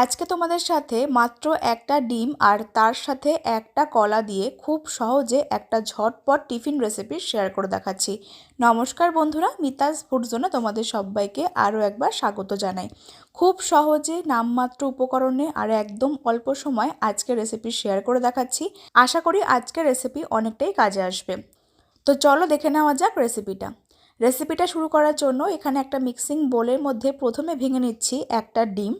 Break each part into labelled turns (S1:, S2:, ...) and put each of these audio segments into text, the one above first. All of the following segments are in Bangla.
S1: আজকে তোমাদের সাথে মাত্র একটা ডিম আর তার সাথে একটা কলা দিয়ে খুব সহজে একটা ঝটপট টিফিন রেসিপি শেয়ার করে দেখাচ্ছি। নমস্কার বন্ধুরা মিতাজ ফুড জোনে তোমাদের সবাইকে আরও একবার স্বাগত জানাই। খুব সহজে নামমাত্র উপকরণে আর একদম অল্প সময় আজকে রেসিপি শেয়ার করে দেখাচ্ছি। আশা করি আজকের রেসিপি অনেকটাই কাজে আসবে। তো চলো দেখে নেওয়া যাক রেসিপিটা রেসিপিটা শুরু করার জন্য এখানে একটা মিক্সিং বোলের মধ্যে প্রথমে ভেঙে নিচ্ছি একটা ডিম।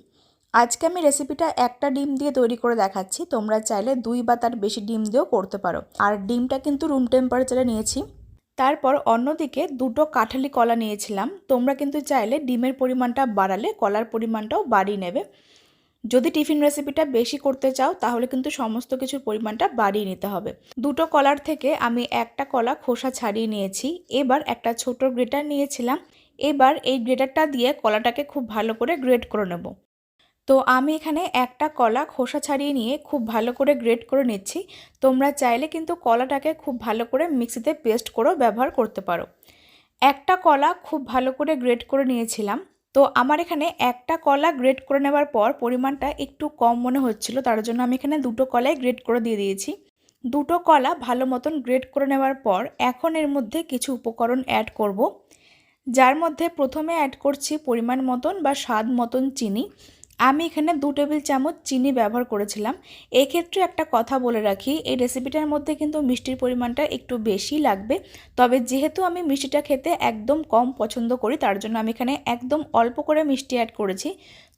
S1: আজকে আমি রেসিপিটা একটা ডিম দিয়ে তৈরি করে দেখাচ্ছি। তোমরা চাইলে দুই বা তার বেশি ডিম দিয়েও করতে পারো। আর ডিমটা কিন্তু রুম টেম্পারেচারে নিয়েছি। তারপর অন্যদিকে দুটো কাঠালি কলা নিয়েছিলাম। তোমরা কিন্তু চাইলে ডিমের পরিমাণটা বাড়ালে কলার পরিমাণটাও বাড়িয়ে নেবে। যদি টিফিন রেসিপিটা বেশি করতে চাও, তাহলে কিন্তু সমস্ত কিছুর পরিমাণটা বাড়িয়ে নিতে হবে। দুটো কলার থেকে আমি একটা কলা খোসা ছাড়িয়ে নিয়েছি। এবার একটা ছোট গ্রেটার নিয়েছিলাম। এবার এই গ্রেটারটা দিয়ে কলাটাকে খুব ভালো করে গ্রেট করে নেব। তো আমি এখানে একটা কলা খোসা ছাড়িয়ে নিয়ে খুব ভালো করে গ্রেট করে নিচ্ছি। তোমরা চাইলে কিন্তু কলাটাকে খুব ভালো করে মিক্সিতে পেস্ট করেও ব্যবহার করতে পারো। একটা কলা খুব ভালো করে গ্রেট করে নিয়েছিলাম। তো আমার এখানে একটা কলা গ্রেট করে নেওয়ার পর পরিমাণটা একটু কম মনে হচ্ছিল, তার জন্য আমি এখানে দুটো কলাই গ্রেট করে দিয়ে দিয়েছি। দুটো কলা ভালো মতন গ্রেট করে নেওয়ার পর এখন এর মধ্যে কিছু উপকরণ অ্যাড করব। যার মধ্যে প্রথমে অ্যাড করছি পরিমাণ মতন বা স্বাদ মতন চিনি। আমি এখানে দু টেবিল চামচ চিনি ব্যবহার করেছিলাম। এক্ষেত্রে একটা কথা বলে রাখি, এই রেসিপিটার মধ্যে কিন্তু মিষ্টির পরিমাণটা একটু বেশি লাগবে। তবে যেহেতু আমি মিষ্টিটা খেতে একদম কম পছন্দ করি, তার জন্য আমি এখানে একদম অল্প করে মিষ্টি অ্যাড করেছি।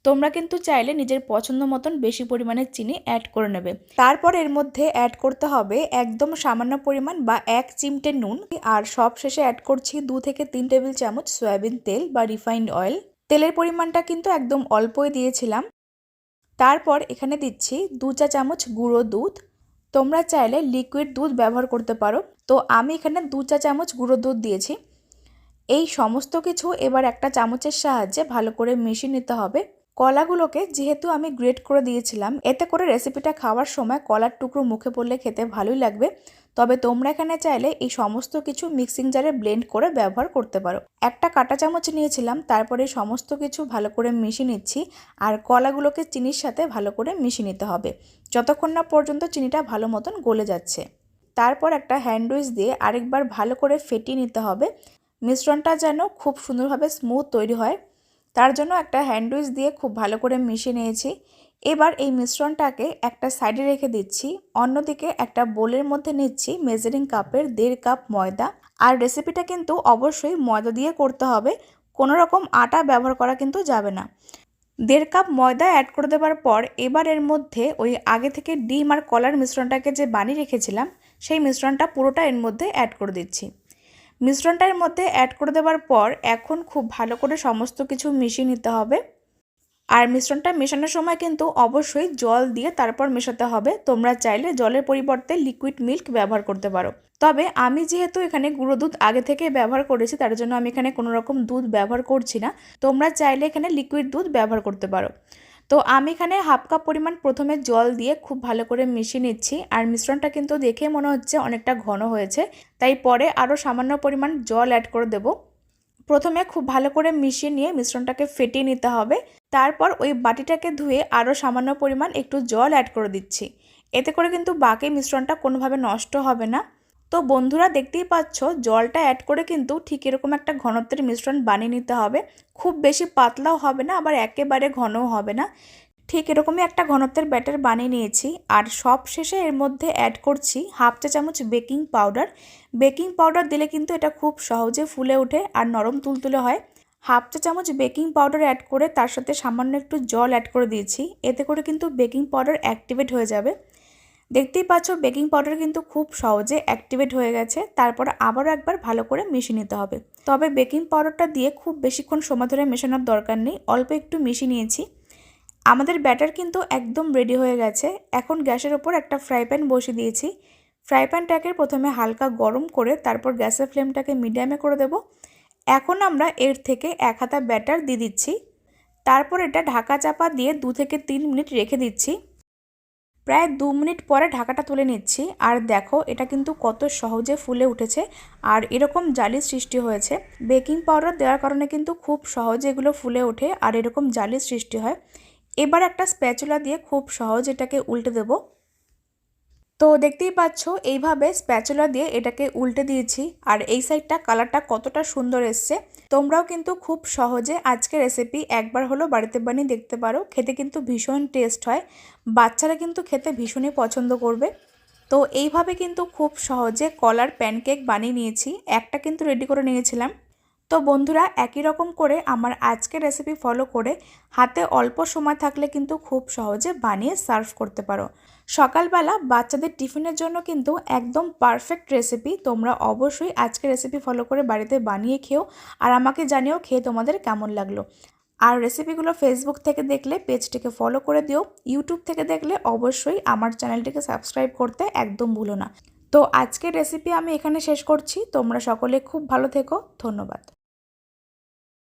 S1: তোমরা কিন্তু চাইলে নিজের পছন্দ মতন বেশি পরিমাণে চিনি অ্যাড করে নেবে। তারপর এর মধ্যে অ্যাড করতে হবে একদম সামান্য পরিমাণ বা এক চিমটে নুন। আর সব শেষে অ্যাড করছি দু থেকে তিন টেবিল চামচ সয়াবিন তেল বা রিফাইন্ড অয়েল। তেলের পরিমাণটা কিন্তু একদম অল্পই দিয়েছিলাম। তারপর এখানে দিচ্ছি দু চা চামচ গুঁড়ো দুধ। তোমরা চাইলে লিকুইড দুধ ব্যবহার করতে পারো। তো আমি এখানে দু চা চামচ গুঁড়ো দুধ দিয়েছি। এই সমস্ত কিছু এবার একটা চামচের সাহায্যে ভালো করে মিশিয়ে নিতে হবে। কলাগুলোকে যেহেতু আমি গ্রেট করে দিয়েছিলাম, এতে করে রেসিপিটা খাওয়ার সময় কলার টুকরো মুখে পড়লে খেতে ভালোই লাগবে। তবে তোমরা এখানে চাইলে এই সমস্ত কিছু মিক্সিং জারে ব্লেন্ড করে ব্যবহার করতে পারো। একটা কাটা চামচ নিয়েছিলাম, তারপরে সমস্ত কিছু ভালো করে মিশিয়ে নিচ্ছি আর কলাগুলোকে চিনির সাথে ভালো করে মিশিয়ে নিতে হবে। যতক্ষণ না পর্যন্ত চিনিটা ভালো মতন গলে যাচ্ছে। তারপর একটা হ্যান্ডউইচ দিয়ে আরেকবার ভালো করে ফেটিয়ে নিতে হবে। মিশ্রণটা যেন খুব সুন্দরভাবে স্মুথ তৈরি হয়। তার জন্য একটা হ্যান্ডউইচ দিয়ে খুব ভালো করে মিশিয়ে নিয়েছি। এবার এই মিশ্রণটাকে একটা সাইডে রেখে দিচ্ছি, অন্যদিকে একটা বোলের মধ্যে নিচ্ছি মেজারিং কাপের দেড় কাপ ময়দা। আর রেসিপিটা কিন্তু অবশ্যই ময়দা দিয়ে করতে হবে, কোনো রকম আটা ব্যবহার করা কিন্তু যাবে না। দেড় কাপ ময়দা অ্যাড করে দেওয়ার পর এবার এর মধ্যে ওই আগে থেকে ডিম আর কলার মিশ্রণটাকে যে বানিয়ে রেখেছিলাম, সেই মিশ্রণটা পুরোটা এর মধ্যে অ্যাড করে দিচ্ছি। মিশ্রণটার মধ্যে অ্যাড করে দেওয়ার পর এখন খুব ভালো করে সমস্ত কিছু মিশিয়ে নিতে হবে। আর মিশ্রণটা মেশানোর সময় কিন্তু অবশ্যই জল দিয়ে তারপর মেশাতে হবে। তোমরা চাইলে জলের পরিবর্তে লিকুইড মিল্ক ব্যবহার করতে পারো। তবে আমি যেহেতু এখানে গুঁড়ো দুধ আগে থেকে ব্যবহার করেছি, তার জন্য আমি এখানে কোনো রকম দুধ ব্যবহার করছি না। তোমরা চাইলে এখানে লিকুইড দুধ ব্যবহার করতে পারো। তো আমি এখানে হাফ কাপ পরিমাণ প্রথমে জল দিয়ে খুব ভালো করে মিশিয়ে নিচ্ছি। আর মিশ্রণটা কিন্তু দেখে মনে হচ্ছে অনেকটা ঘন হয়েছে। তাই পরে আরও সামান্য পরিমাণ জল অ্যাড করে দেবো। প্রথমে খুব ভালো করে মিশিয়ে নিয়ে মিশ্রণটাকে ফেটিয়ে নিতে হবে। তারপর ওই বাটিটাকে ধুয়ে আরও সামান্য পরিমাণ একটু জল অ্যাড করে দিচ্ছি। এতে করে কিন্তু বাকি মিশ্রণটা কোনোভাবে নষ্ট হবে না। তো বন্ধুরা দেখতেই পাচ্ছ, জলটা অ্যাড করে কিন্তু ঠিক এরকম একটা ঘনত্বের মিশ্রণ বানিয়ে নিতে হবে। খুব বেশি পাতলাও হবে না, আবার একেবারে ঘনও হবে না। ঠিক এরকমই একটা ঘনত্বের ব্যাটার বানিয়ে নিয়েছি। আর সব শেষে এর মধ্যে অ্যাড করছি হাফ চা চামচ বেকিং পাউডার বেকিং পাউডার দিলে কিন্তু এটা খুব সহজে ফুলে ওঠে আর নরম তুলতুলে হয়। হাফ চা চামচ বেকিং পাউডার অ্যাড করে তার সাথে সামান্য একটু জল অ্যাড করে দিয়েছি। এতে করে কিন্তু বেকিং পাউডার অ্যাক্টিভেট হয়ে যাবে। দেখতেই পাচ্ছ বেকিং পাউডার কিন্তু খুব সহজে অ্যাক্টিভেট হয়ে গেছে। তারপর আবারও একবার ভালো করে মিশিয়ে নিতে হবে। তবে বেকিং পাউডারটা দিয়ে খুব বেশিক্ষণ সময় ধরে মেশানোর দরকার নেই। অল্প একটু মিশিয়ে নিয়েছি। আমাদের ব্যাটার কিন্তু একদম রেডি হয়ে গেছে। এখন গ্যাসের ওপর একটা ফ্রাই প্যান বসিয়ে দিয়েছি। ফ্রাই প্যানটাকে প্রথমে হালকা গরম করে তারপর গ্যাসের ফ্লেমটাকে মিডিয়ামে করে দেব। এখন আমরা এর থেকে এক হাতা ব্যাটার দিয়ে দিচ্ছি। তারপর এটা ঢাকা চাপা দিয়ে দু থেকে তিন মিনিট রেখে দিচ্ছি। প্রায় দু মিনিট পরে ঢাকাটা তুলে নিচ্ছি। আর দেখো, এটা কিন্তু কত সহজে ফুলে উঠেছে আর এরকম জালির সৃষ্টি হয়েছে। বেকিং পাউডার দেওয়ার কারণে কিন্তু খুব সহজে এগুলো ফুলে ওঠে আর এরকম জালির সৃষ্টি হয়। এবার একটা স্প্যাচুলা দিয়ে খুব সহজ এটাকে উল্টে দেব। তো দেখতেই পাচ্ছ, এইভাবে স্প্যাচুলা দিয়ে এটাকে উল্টে দিয়েছি। আর এই সাইডটা কালারটা কতটা সুন্দর এসছে। তোমরাও কিন্তু খুব সহজে আজকে রেসিপি একবার হলো বাড়িতে বানিয়ে দেখতে পারো। খেতে কিন্তু ভীষণ টেস্ট হয়। বাচ্চারা কিন্তু খেতে ভীষণই পছন্দ করবে। তো এইভাবে কিন্তু খুব সহজে কলার প্যানকেক বানিয়ে নিয়েছি। একটা কিন্তু রেডি করে নিয়েছিলাম। তো বন্ধুরা, একই রকম করে আমার আজকে রেসিপি ফলো করে হাতে অল্প সময় থাকলে কিন্তু খুব সহজে বানিয়ে সার্ভ করতে পারো। সকালবেলা বাচ্চাদের টিফিনের জন্য কিন্তু একদম পারফেক্ট রেসিপি তোমরা অবশ্যই আজকে রেসিপি ফলো করে বাড়িতে বানিয়ে খেও আর আমাকে জানিও খেয়ে তোমাদের কেমন লাগল। আর রেসিপিগুলো ফেসবুক থেকে দেখলে পেজটিকে ফলো করে দিও। ইউটিউব থেকে দেখলে অবশ্যই আমার চ্যানেলটিকে সাবস্ক্রাইব করতে একদম ভুলো না। তো আজকের রেসিপি আমি এখানে শেষ করছি। তোমরা সকলে খুব ভালো থেকো। ধন্যবাদ।